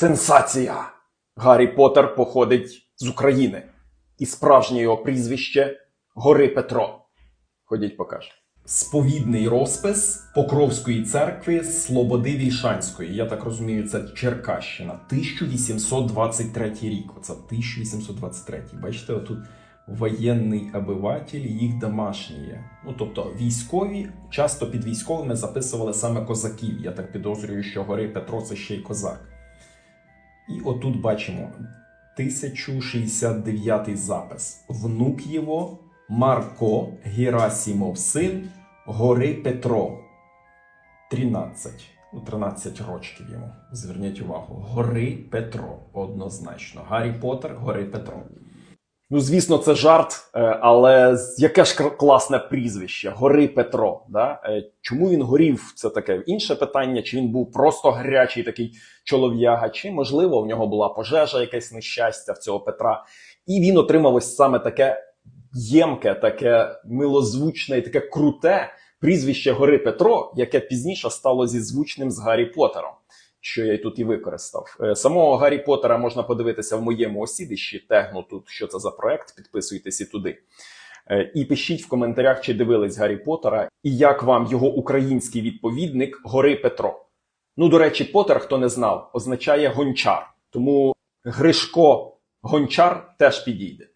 Сенсація! Гаррі Поттер походить з України. І справжнє його прізвище Гори Петро. Ходіть покажу. Сповідний розпис Покровської церкви Слободи Вільшанської. Я так розумію, це Черкащина. 1823 рік. Оце 1823. Бачите, отут воєнний обиватель, їх домашні. Ну тобто військові, часто під військовими записували саме козаків. Я так підозрюю, що Гори Петро це ще й козак. І отут бачимо 1069 запис. Внук його Марко Герасімов син Гори Петро. 13. Ну, 13 рочків йому. Зверніть увагу. Гори Петро. Однозначно. Гаррі Поттер, Гори Петро. Ну, звісно, це жарт, е, але яке ж класне прізвище Гори Петро. Да? Е, Чому він горів? Це таке інше питання. Чи він був просто гарячий такий чолов'яга, чи можливо в нього була пожежа, якесь нещастя в цього Петра, і він отримав ось саме таке ємке, таке милозвучне і таке круте прізвище Гори Петро, яке пізніше стало зізвучним з Гаррі Поттером. Що я тут і використав. Е, Самого Гаррі Поттера можна подивитися в моєму осідищі. Тегну тут, що це за проект. Підписуйтесь і туди. Е, І пишіть в коментарях, чи дивились Гаррі Поттера, і як вам його український відповідник Гори Петро. Ну, до речі, Поттер, хто не знав, означає гончар. Тому Гришко Гончар теж підійде.